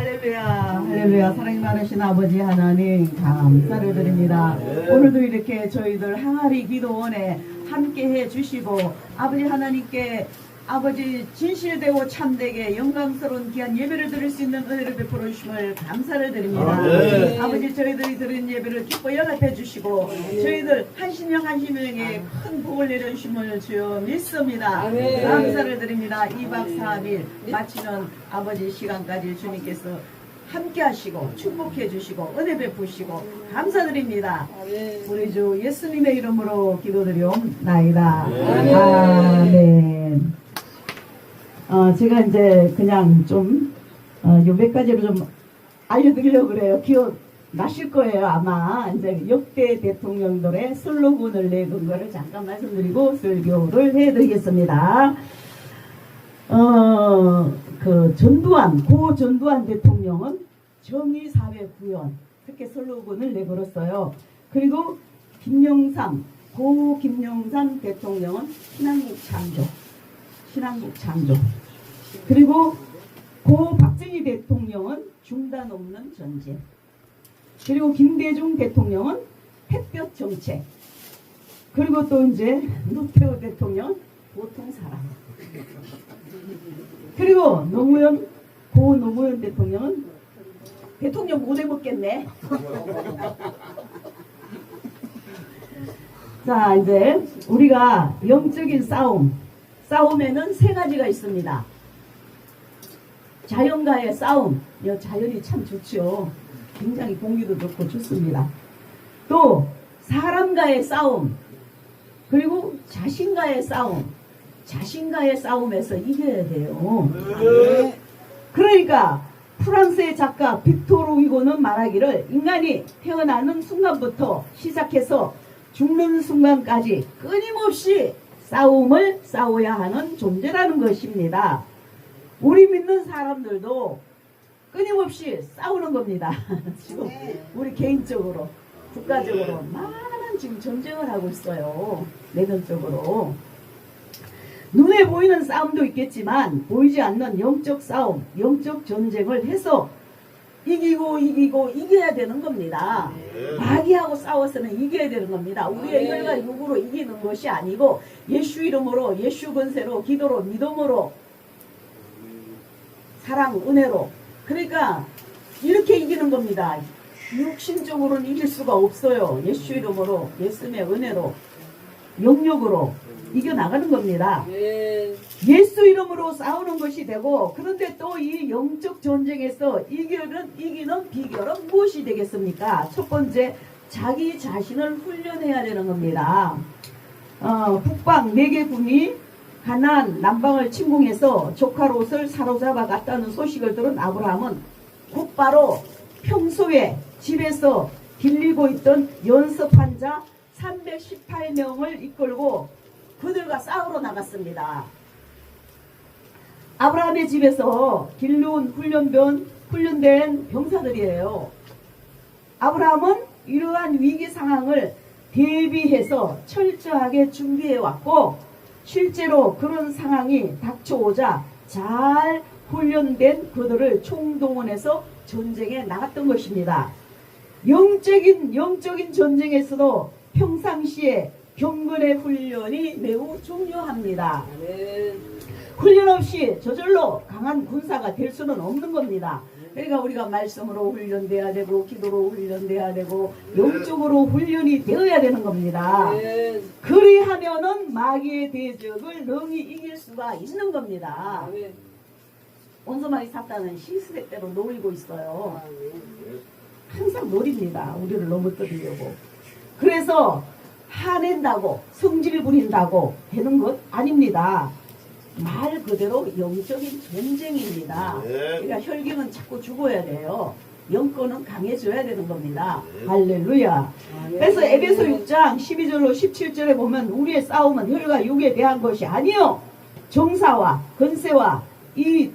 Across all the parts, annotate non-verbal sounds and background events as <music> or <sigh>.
할렐루야, 할렐루야. 사랑이 많으신 아버지 하나님, 감사를 드립니다. 오늘도 이렇게 저희들 항아리 기도원에 함께 해 주시고, 아버지 하나님께 아버지 진실되고 참되게 영광스러운 귀한 예배를 드릴 수 있는 은혜를 베풀어 주심을 감사를 드립니다. 아, 네. 아버지 저희들이 드린 예배를 기뻐 연합해 주시고 저희들 한 심령 한 심령에 큰 복을 내려주심을 주여 믿습니다. 아멘. 감사를 드립니다. 2박 3일 마치는 아버지 시간까지 주님께서 함께 하시고 축복해 주시고 은혜 베푸시고 감사드립니다. 아멘. 우리 주 예수님의 이름으로 기도드리옵나이다. 아멘. 아멘. 어, 제가 이제 그냥 좀, 어, 요몇 가지로 좀 알려드리려고 그래요. 기억 나실 거예요, 아마. 이제 역대 대통령들의 슬로건을 내건 거를 잠깐 말씀드리고 설교를 해드리겠습니다. 어, 그 전두환, 고 전두환 대통령은 정의사회 구현, 그렇게 슬로건을 내걸었어요. 그리고 김영삼, 고 김영삼 대통령은 신한국 창조, 신한국 창조. 그리고 고 박정희 대통령은 중단 없는 전쟁. 그리고 김대중 대통령은 햇볕 정책. 그리고 또 이제 노태우 대통령은 보통 사람. 그리고 노무현 고 노무현 대통령은 대통령 못 해먹겠네. <laughs> 자 이제 우리가 영적인 싸움 싸움에는 세 가지가 있습니다. 자연과의 싸움, 이 자연이 참 좋죠. 굉장히 공기도 좋고 좋습니다. 또 사람과의 싸움, 그리고 자신과의 싸움, 자신과의 싸움에서 이겨야 돼요. 그러니까 프랑스의 작가 빅토르 위고는 말하기를 인간이 태어나는 순간부터 시작해서 죽는 순간까지 끊임없이 싸움을 싸워야 하는 존재라는 것입니다. 우리 믿는 사람들도 끊임없이 싸우는 겁니다. <laughs> 지금 우리 개인적으로, 국가적으로 많은 지금 전쟁을 하고 있어요. 내면적으로. 눈에 보이는 싸움도 있겠지만 보이지 않는 영적 싸움, 영적 전쟁을 해서 이기고 이기고 이겨야 되는 겁니다. 마귀하고 싸워서는 이겨야 되는 겁니다. 우리의 네. 혈과 육으로 이기는 것이 아니고 예수 이름으로 예수 권세로 기도로 믿음으로 사랑 은혜로 그러니까 이렇게 이기는 겁니다. 육신적으로는 이길 수가 없어요. 예수 이름으로 예수님의 은혜로 영역으로 이겨 나가는 겁니다. 아멘. 예수 이름으로 싸우는 것이 되고 그런데 또 이 영적 전쟁에서 이겨는 이기는 비결은 무엇이 되겠습니까? 첫 번째 자기 자신을 훈련해야 되는 겁니다. 어, 북방 네개군이 가나안 남방을 침공해서 조카 롯을 사로잡아 갔다는 소식을 들은 아브라함은 곧바로 평소에 집에서 길리고 있던 연습한 자 318명을 이끌고 그들과 싸우러 나갔습니다. 아브라함의 집에서 길러온 훈련된, 훈련된 병사들이에요. 아브라함은 이러한 위기 상황을 대비해서 철저하게 준비해 왔고, 실제로 그런 상황이 닥쳐오자 잘 훈련된 그들을 총동원해서 전쟁에 나갔던 것입니다. 영적인, 영적인 전쟁에서도 평상시에 경건의 훈련이 매우 중요합니다. 훈련 없이 저절로 강한 군사가 될 수는 없는 겁니다. 그러니까 우리가 말씀으로 훈련돼야 되고 기도로 훈련돼야 되고 영적으로 훈련이 되어야 되는 겁니다. 그리하면은 마귀의 대적을 능히 이길 수가 있는 겁니다. 아멘. 온소마귀 사탄은 시스백대로 노리고 있어요. 항상 노립니다. 우리를 넘어뜨리려고. 그래서 화낸다고 성질 부린다고 되는 것 아닙니다. 말 그대로 영적인 전쟁입니다. 네. 그러니까 혈기는 자꾸 죽어야 돼요. 영권은 강해져야 되는 겁니다. 할렐루야. 그래서 에베소 6장 12절로 17절에 보면 우리의 싸움은 혈과 육에 대한 것이 아니요 정사와 건세와 이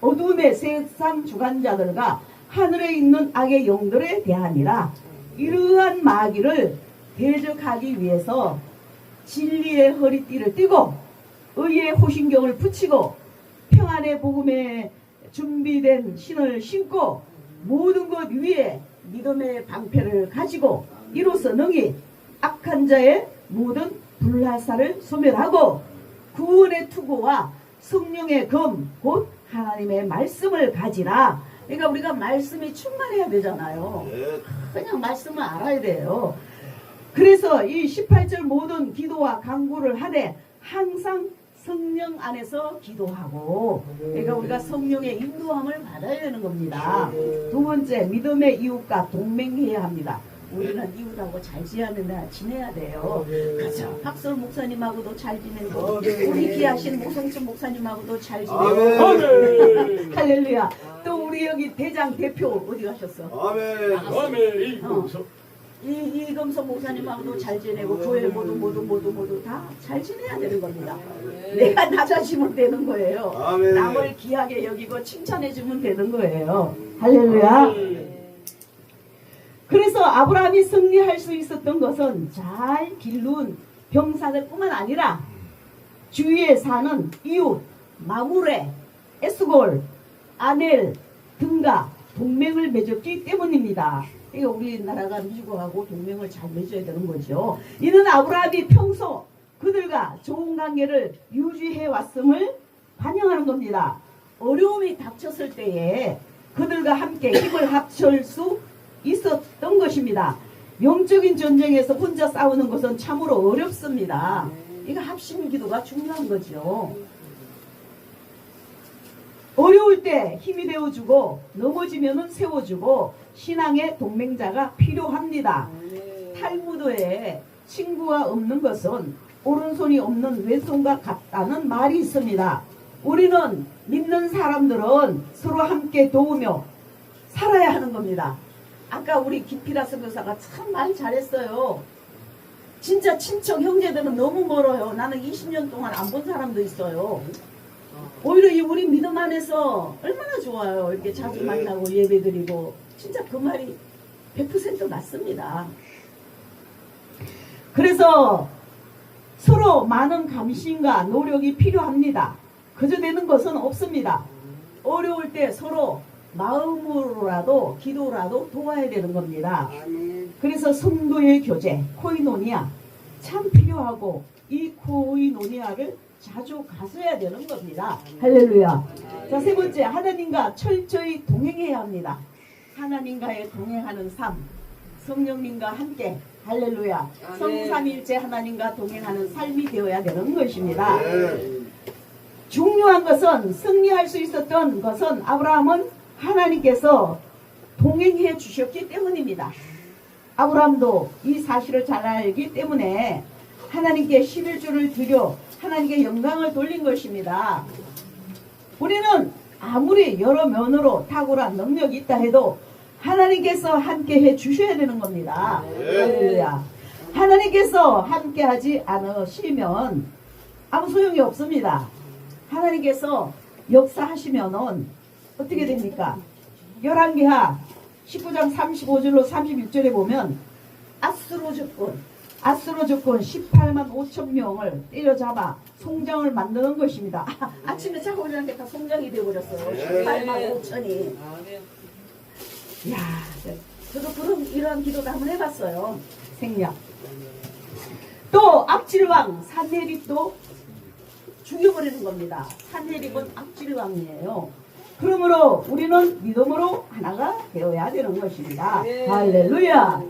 어둠의 세상 주관자들과 하늘에 있는 악의 영들에 대하니라 이러한 마귀를 대적하기 위해서 진리의 허리띠를 띠고 의의 호신경을 붙이고 평안의 복음의 준비된 신을 신고 모든 것 위에 믿음의 방패를 가지고 이로써 능히 악한 자의 모든 불화살을 소멸하고 구원의 투구와 성령의 검, 곧 하나님의 말씀을 가지라. 그러니까 우리가 말씀이 충만해야 되잖아요. 예. 그냥 말씀을 알아야 돼요. 그래서 이 18절 모든 기도와 강구를 하되 항상 성령 안에서 기도하고 그러니까 우리가 성령의 인도함을 받아야 되는 겁니다. 두 번째 믿음의 이웃과 동맹해야 합니다. 우리는 이웃하고 잘 지내야, 지내야 돼요. 그렇죠. 박설 목사님하고도 잘 지내고 우리 귀하신 모성춘 목사님하고도 잘 지내고 아멘. 할렐루야. 또 우리 여기 대장 대표 어디 가셨어? 아멘. 아멘 이금서 이, 이금석 목사님하고도 잘 지내고 교회 모두 모두 모두 모두 다 잘 지내야 되는 겁니다. 내가 <laughs> 낮아지면 되는 거예요. 아멘. 남을 귀하게 여기고 칭찬해주면 되는 거예요. 할렐루야. 그래서 아브라함이 승리할 수 있었던 것은 잘 기른 병사들뿐만 아니라 주위에 사는 이웃, 마무레, 에스골, 아넬 등과 동맹을 맺었기 때문입니다. 그러니까 우리나라가 미국하고 동맹을 잘 맺어야 되는 거죠. 이는 아브라함이 평소 그들과 좋은 관계를 유지해 왔음을 반영하는 겁니다. 어려움이 닥쳤을 때에 그들과 함께 힘을 합칠 수 있었던 것입니다. 영적인 전쟁에서 혼자 싸우는 것은 참으로 어렵습니다. 이거 합심 기도가 중요한 거죠. 어려울 때 힘이 되어주고 넘어지면은 세워주고 신앙의 동맹자가 필요합니다. 탈무드에 친구가 없는 것은 오른손이 없는 왼손과 같다는 말이 있습니다. 우리는 믿는 사람들은 서로 함께 도우며 살아야 하는 겁니다. 아까 우리 김피라 선교사가 참 말 잘했어요. 진짜 친척 형제들은 너무 멀어요. 나는 20년 동안 안 본 사람도 있어요. 오히려 이 우리 믿음 안에서 얼마나 좋아요. 이렇게 자주 만나고 예배 드리고 진짜 그 말이 100% 맞습니다. 그래서 서로 많은 감심과 노력이 필요합니다. 그저 되는 것은 없습니다. 어려울 때 서로 마음으로라도 기도라도 도와야 되는 겁니다. 그래서 성도의 교제, 코이노니아 참 필요하고 이 코이노니아를 자주 가져야 되는 겁니다. 할렐루야. 자, 세 번째, 하나님과 철저히 동행해야 합니다. 하나님과의 동행하는 삶, 성령님과 함께, 할렐루야. 성삼일째 하나님과 동행하는 삶이 되어야 되는 것입니다. 예. 중요한 것은 승리할 수 있었던 것은 아브라함은 하나님께서 동행해 주셨기 때문입니다. 아브라함도 이 사실을 잘 알기 때문에 하나님께 11주를 드려 하나님께 영광을 돌린 것입니다. 우리는 아무리 여러 면으로 탁월한 능력이 있다 해도 하나님께서 함께 해 주셔야 되는 겁니다. 할렐루야. 하나님께서 함께 하지 않으시면 아무 소용이 없습니다. 하나님께서 역사하시면은 어떻게 됩니까? 열왕기하 19장 35절로 36절에 보면 아스로 적군 아스로 적군 18만 5천 명을 때려잡아 송장을 만드는 것입니다. <laughs> 아, 침에 자고 일어났는데 다 송장이 되어버렸어요. 18만 5천이. 야, 저도 그런 이러한 기도도 한번 해봤어요. 생략. 또 악질왕 산내립도 죽여버리는 겁니다. 산내립은 악질왕이에요. 그러므로 우리는 믿음으로 하나가 되어야 되는 것입니다. 네. 할렐루야.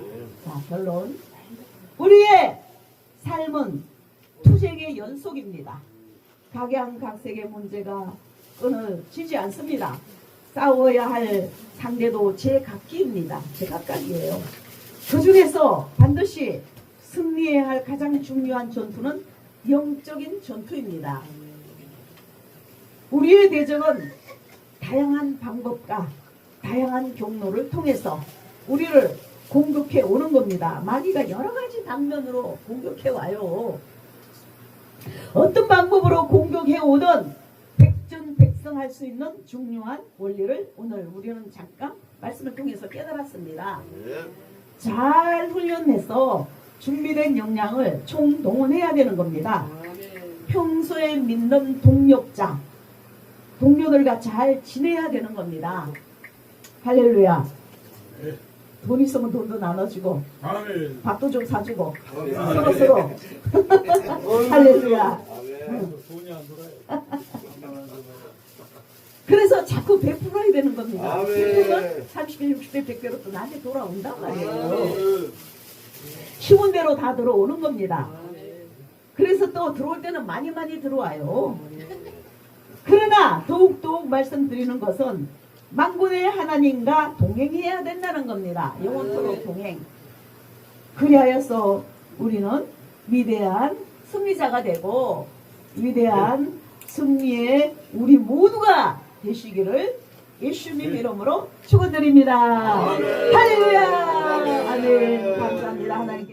자, 결론. 우리의 삶은 투쟁의 연속입니다. 각양각색의 문제가 끊어지지 않습니다. 싸워야 할 상대도 제각기입니다. 제각각이에요. 그 중에서 반드시 승리해야 할 가장 중요한 전투는 영적인 전투입니다. 우리의 대적은 다양한 방법과 다양한 경로를 통해서 우리를 공격해 오는 겁니다. 마귀가 여러 가지 방면으로 공격해 와요. 어떤 방법으로 공격해 오든 백전백승할 수 있는 중요한 원리를 오늘 우리는 잠깐 말씀을 통해서 깨달았습니다. 예. 잘 훈련해서 준비된 역량을 총동원해야 되는 겁니다. 평소에 믿는 동력자, 동료들과 잘 지내야 되는 겁니다. 할렐루야. 네. 돈 있으면 돈도 나눠주고 아멘. 밥도 좀 사주고 서로 서로 할렐루야. 돈이 안 돌아요. 그래서 자꾸 베풀어야 되는 겁니다. 아멘. 베풀면 30배, 60배, 100배로 또 나한테 돌아온단 말이에요. 키운 대로 다 들어오는 겁니다. 그래서 또 들어올 때는 많이 많이 들어와요. 그러나 더욱더욱 말씀드리는 것은 망군의 하나님과 동행해야 된다는 겁니다. 영원토록 동행. 그리하여서 우리는 위대한 승리자가 되고 위대한 승리의 우리 모두가 되시기를 예수님 이름으로 축원드립니다. 할렐루야. 아멘. 감사합니다. 하나님께.